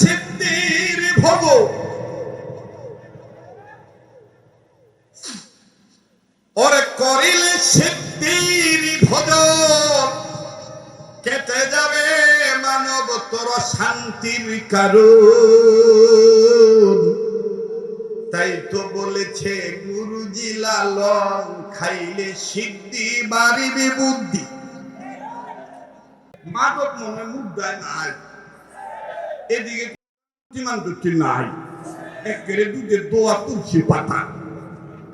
সিদ্ধির ভোগ। ওরে করিলে সিদ্ধির ভোজন কেটে যাবে মানব তোর শান্তির কারণ। তাই তো বলেছে গুরুজি লালন খাইলে সিদ্ধি বাড়িবে বুদ্ধি। মাদক মনে মুদ্রায় নাই এদিকে নাই। দুধের দোয়া পাতা।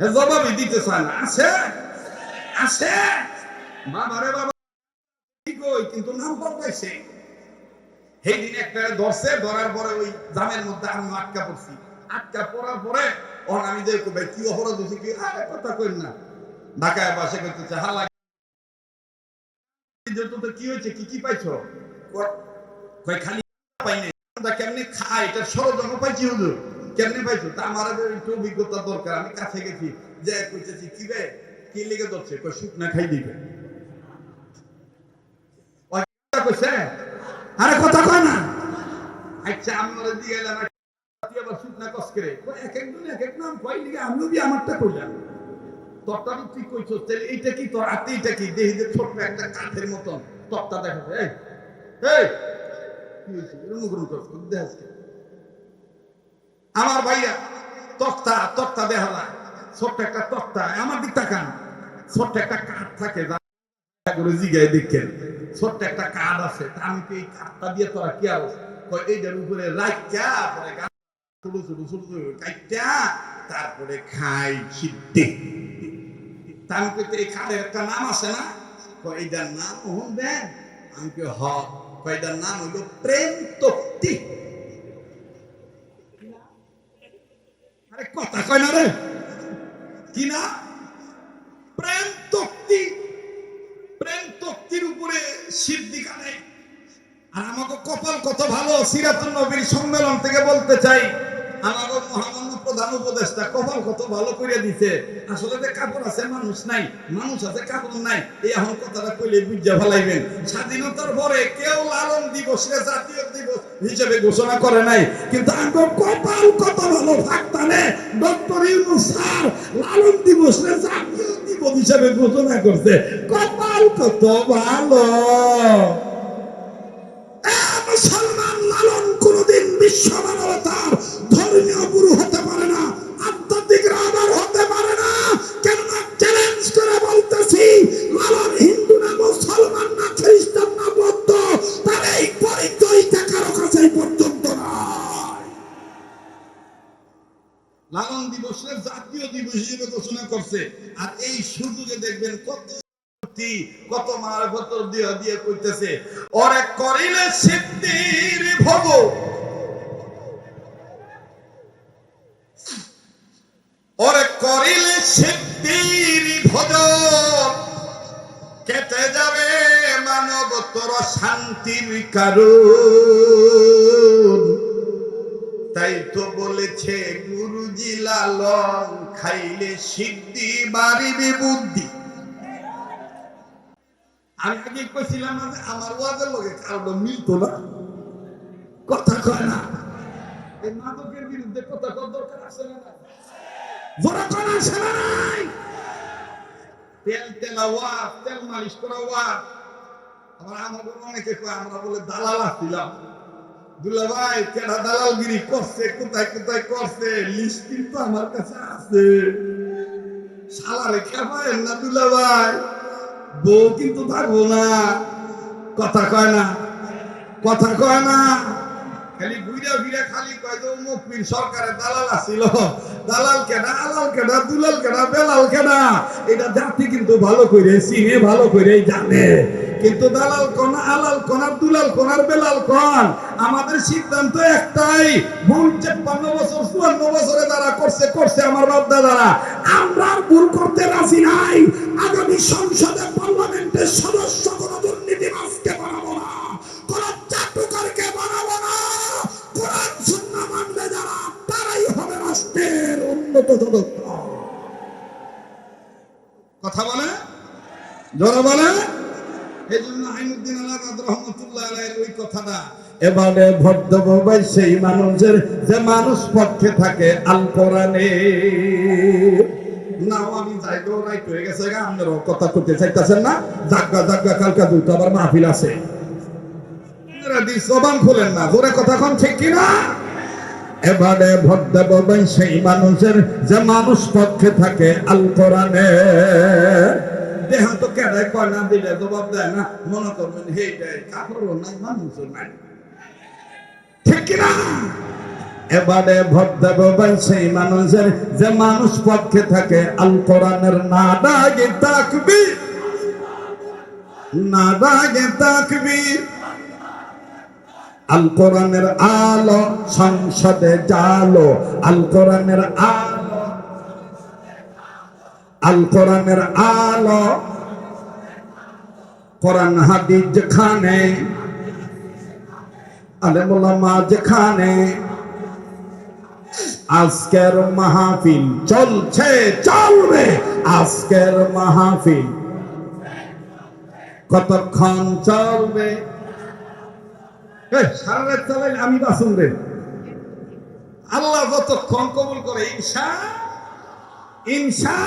এ জবাবই দিতে আছে? আছে? বাবারে বাবা কিন্তু নাম সেই দিন একটা ধরার পরে ওই জামের মধ্যে আমি আটকা পড়ছি। আটকা পড়ার পরে আমি কি অপরাধ হয়েছে কি? আরে কথা কই না। ঢাকায় বাসে করতেছে, হালা তো কি হয়েছে কি কি পাইছো? খালি কেমনে খাই এটা ষড়যন্ত্র পাইছি হুজুর। কেমনে পাইছো? তা আমার একটু অভিজ্ঞতা দরকার, আমি কাছে গেছি, যে কইতেছি, কি রে? কি লেগে ধরছে? কই শুকনা খাই দিবে। কইছে? আরে, কথা কয় না। আচ্ছা আমি দিয়ে এলাম তুই আবার শুকনা কস করে এক একজন এক এক নাম কই লিগে আমিও বি আমারটা কইলাম। তোরটা তো তুই কইছো তাহলে এইটা কি? তোর হাতে এইটা কি? যে ছোট্ট একটা কাঠের মতন তক্তা দেখা এই এই আমার ভাইয়া তক্তা তক্তা যায় ছোট্ট একটা তক্তা। আমার দিক ছোট্ট একটা কাঠ থাকে জিগায় দেখেন। ছোট্ট একটা কাঠ আছে আমি কি এই কাঠটা দিয়ে তোরা কি এইটার উপরে পরে ছোট ছোট ছোট ছোট কাইটা, তারপরে খাই তা আমি কইতে, এই কাঠের একটা নাম আছে না? এইটার নাম হন দেন আমি হ কয় নাম হইল? প্রেম তক্তি কথা কয় না রে। কি না? প্রেম তক্তি প্রেম তক্তির উপরে সিদ্ধি কানে আর আমাকে কপাল কত ভালো সিরাতুল নবীর সম্মেলন থেকে বলতে চাই। আমাকে মহামান্য প্রধান উপদেষ্টা কপাল কত ভালো করে দিছে। আসলে যে কাপড় আছে, মানুষ নাই, মানুষ আছে, কাপড় নাই, এই এখন কথাটা কইলে বুঝা ফেলাইবেন। স্বাধীনতার পরে কেউ লালন দিবসকে জাতীয় দিবস হিসেবে ঘোষণা করে নাই। কিন্তু কপাল কত ভালো থাকতানে ডক্টর স্যার লালন দিবসকে জাতীয় দিবস হিসেবে ঘোষণা করছে। কপাল কত ভালো। মুসলমান লালন কোনদিন বিশ্ব মানবতার দেখবেন কত কত মারফত দিয়ে দিয়ে কইতেছে ওরে করিলে সিদ্ধির ভোগ ওরে করিলে সিদ্ধির ভোজন কেটে যাবে মানব তোর শান্তির কারণ। তাই তো বলেছে, গুরুজি লালন খাইলে সিদ্ধি বাড়িবে বুদ্ধি। আমি আগে কইছিলাম না আমার ওয়াজের লগে কারও মিলতো না। কথা কয় না। এই মাদকের বিরুদ্ধে আছে না নাই? কোন তেল মালিশ করা ওয়াজ আবার আমাদের অনেকে কয়, আমরা বলে দালাল আসছিলাম দুলা ভাই, কেডা দালালগিরি করছে, কোথায় কোথায় করছে? লিস্ট কিন্তু আমার কাছে আছে। শালারে খেপায়েন না দুলা ভাই। বউ কিন্তু থাকব না। কথা কয় না। কথা কয় না। খালি ঘুরে ঘুরে খালি কয় অমুক পীর সরকারের দালাল আসিল। দালাল কেনা আলাল কেনা দুলাল কেনা বেলাল কেনা এটা জাতি কিন্তু ভালো করে ভালো করে জানে। কিন্তু দালাল কোন, আলাল দুলাল বেলাল কোন? আমাদের সিদ্ধান্ত একটাই, ভুল চেপ্পান্ন বছর, চুয়ান্ন বছরে যারা করছে করছে আমার বাপ দাদারা আমরা ভুল করতে রাজি নাই। আগামী সংসদে পার্লামেন্টের সদস্য কোন দুর্নীতিবাজকে কথা বলে? জোরে বলে? এই জন্য আইনুদ্দিন রহমতুল্লাহ ওই কথাটা। এবারে ভোট দেবো সেই মানুষের, যে মানুষ পক্ষে থাকে আল কোরআনে। নাও, আমি যাইগো রাইট হয়ে গেছে না? মাহফিল আছে। ঠিক কিনা? এবারে ভোট দেব সেই মানুষের যে মানুষ পক্ষে থাকে আল কোরআনে। দেহান তো কেডায় কয় না দিলে জবাব দেয় না। মনে করবেন, হে নাই নাই। ঠিক কিনা? এবারে ভোট দেব সেই মানুষের যে মানুষ পক্ষে থাকে আল কোরআনের না তাকবি না তাকবি আল কোরআনের আলো সংসদে জালো, আল কোরআনের আলো আল কোরআনের আলো কোরআন হাদিস যেখানে, আলেমুলামা যেখানে, আজকের মাহফিল চলছে, চলবে আজকের মাহফিল। কতক্ষণ চলবে? সারা রাত চালাইলে আমি বাসুন রে। আল্লাহ যতক্ষণ কবুল করে ইনসা ইনসা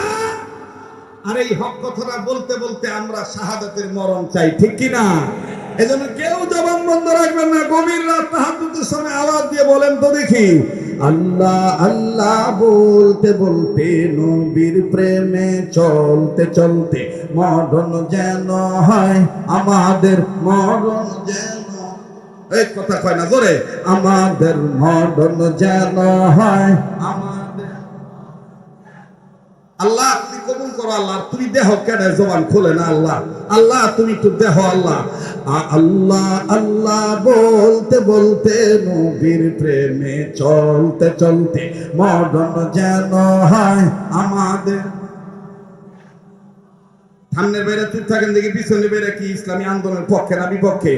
আর এই হক কথাটা বলতে বলতে আমরা মরণ চাই, ঠিক কি না? এজন্য কেউ জবান বন্ধ রাখবেন না, গভীর রাত সময় আওয়াজ দিয়ে বলেন তো দেখি, আল্লাহ আল্লাহ বলতে বলতে নবীর প্রেমে চলতে চলতে মরণ যেন হয়, আমাদের মরণ যেন কথা কয় না, জোরে। আমাদের মরণ যেন হয়। আল্লাহ, তুমি কবুল করো আল্লাহ। তুমি দেহ কেডে জবান খুলে না আল্লাহ। আল্লাহ, তুমি একটু দেহ আল্লাহ। আল্লাহ আল্লাহ বলতে বলতে নবীর প্রেমে চলতে চলতে মরণ যেন হয়। আমাদের সামনের বাইরে চুপ থাকেন, দেখি পিছনে বাইরে কি ইসলামী আন্দোলনের পক্ষে না বিপক্ষে।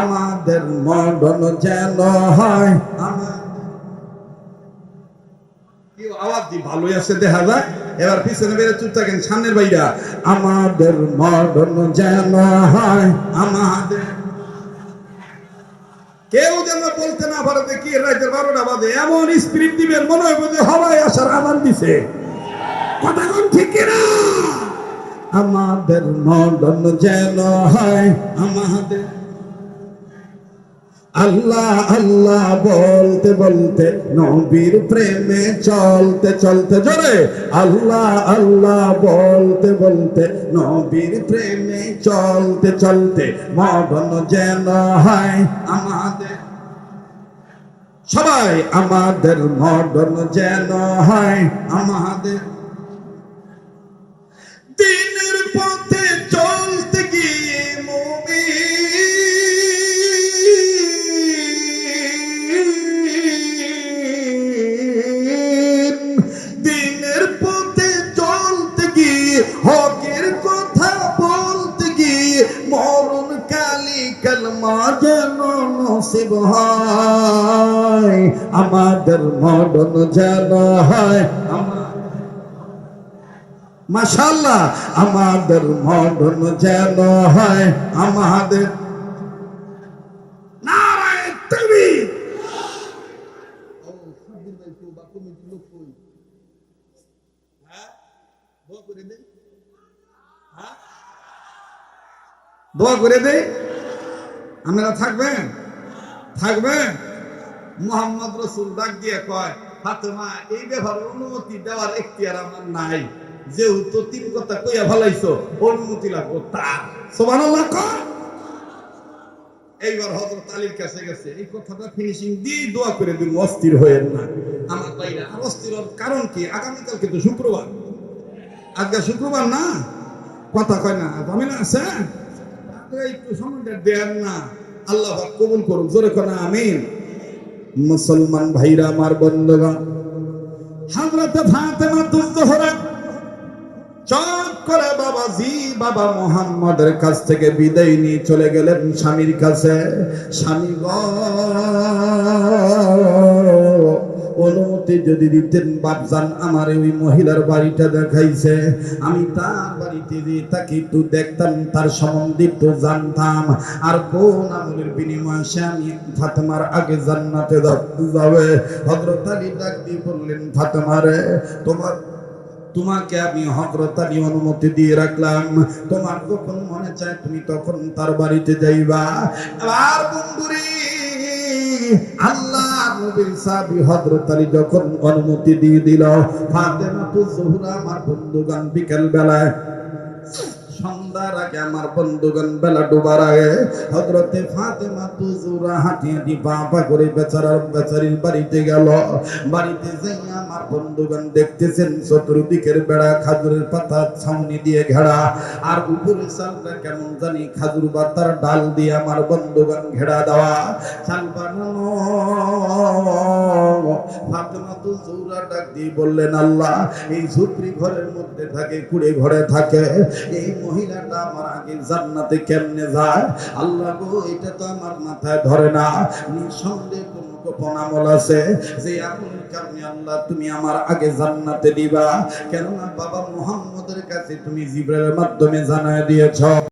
আমাদের মরণ যেন হয় আওয়াজ থাকেন, সামনের বাইরা। আমাদের মরণ যেন হয়, আমাদের কেউ যেন বলতে না পারে কি রাতের বারোটা বাজে। এমন স্পিরিট দিবেন, মনে হয় যে হবাই আসার আমান দিছে। কথা ঠিক কিনা? আমাদের মরণ যেন হয় আমাদের। আল্লাহ আল্লাহ বলতে বলতে নবীর প্রেমে চলতে চলতে জোরে। আল্লাহ আল্লাহ বলতে বলতে নবীর প্রেমে চলতে চলতে মরণ যেন হয় আমাদের। সবাই আমাদের মরণ যেন হয় আমাদের। হকের কথা বলতে গিয়ে মরণ কালি কালমা যেন নসিব হয়। আমাদের মরণ যেন হয়। মাশাল্লাহ আমাদের মরণ যেন হয়। আমাদের নারায় তুমি দোয়া করে দে আপনারা থাকবেন? থাকবেন? মোহাম্মদ রসুল ডাক দিয়ে কয়, ফাতেমা, এই ব্যাপারে অনুমতি দেওয়ার এখতিয়ার আমার নাই। যেহেতু তিন কথা কইয়া ভালাইছো অনুমতি লাগবো এইবার হযরত আলীর কাছে গেছে। এই কথাটা ফিনিশিং দিয়ে দোয়া করে দিন অস্থির হয়েন না। আমার আর অস্থির কারণ কি? আগামীকাল কিন্তু শুক্রবার। আজকে শুক্রবার না? কথা কয় না ঝামেলা না। আল্লাহ আমিন। মুসলমান ভাইরা, আমার বাবা মোহাম্মদের কাছ থেকে বিদায় নিয়ে চলে গেলেন স্বামীর কাছে। স্বামী অনুমতি যদি দিতেন বাপজান আমার ওই মহিলার বাড়িটা দেখাইছে, আমি তার বাড়িতে যে তাকে একটু দেখতাম, তার সম্বন্ধে একটু জানতাম। আর কোন আমলের বিনিময়ে সে আমি ফাতেমার আগে জান্নাতে যাবে? হযরত আলী ডাক দিয়ে বললেন ফাতেমারে তোমার, তোমাকে আমি হজরত অনুমতি দিয়ে রাখলাম। তোমার যখন মনে চায় তুমি তখন তার বাড়িতে যাইবা। আর বন্ধুরি আল্লাহ নবীর সাহাবী হযরত আলী যখন অনুমতি দিয়ে দিল ফাতেমা তো জোহরা, আমার বন্ধুগণ বিকেল বেলায় আগে আমার বন্ধুগণ, বেলা ডুবার আগে। হজরতে ফাতেমা বাবা করে বেচারার বেচারির বাড়িতে গেল। বাড়িতে যাই আমার বন্ধুগণ দেখতেছেন, চতুর্দিকের বেড়া খাজুরের পাতা ছাউনি দিয়ে ঘেরা। আর উপরে কেমন জানি খাজুর ডাল দিয়ে আমার বন্ধুগণ ঘেরা দেওয়া। বানানো। ফাতেমা দিয়ে বললেন আল্লাহ, এই ঝুপড়ি ঘরের মধ্যে থাকে, কুড়ে ঘরে থাকে। এই মহিলাটা আমার আগে জান্নাতে কেমনে যায়? আল্লাহ গো, এটা তো আমার মাথায় ধরে না। নিঃসন্দেহে কোন গোপন আছে যে আল্লাহ তুমি আমার আগে জান্নাতে দিবা। কেননা বাবা মুহাম্মদের কাছে তুমি জিব্রাইলের মাধ্যমে জানায় দিয়েছ।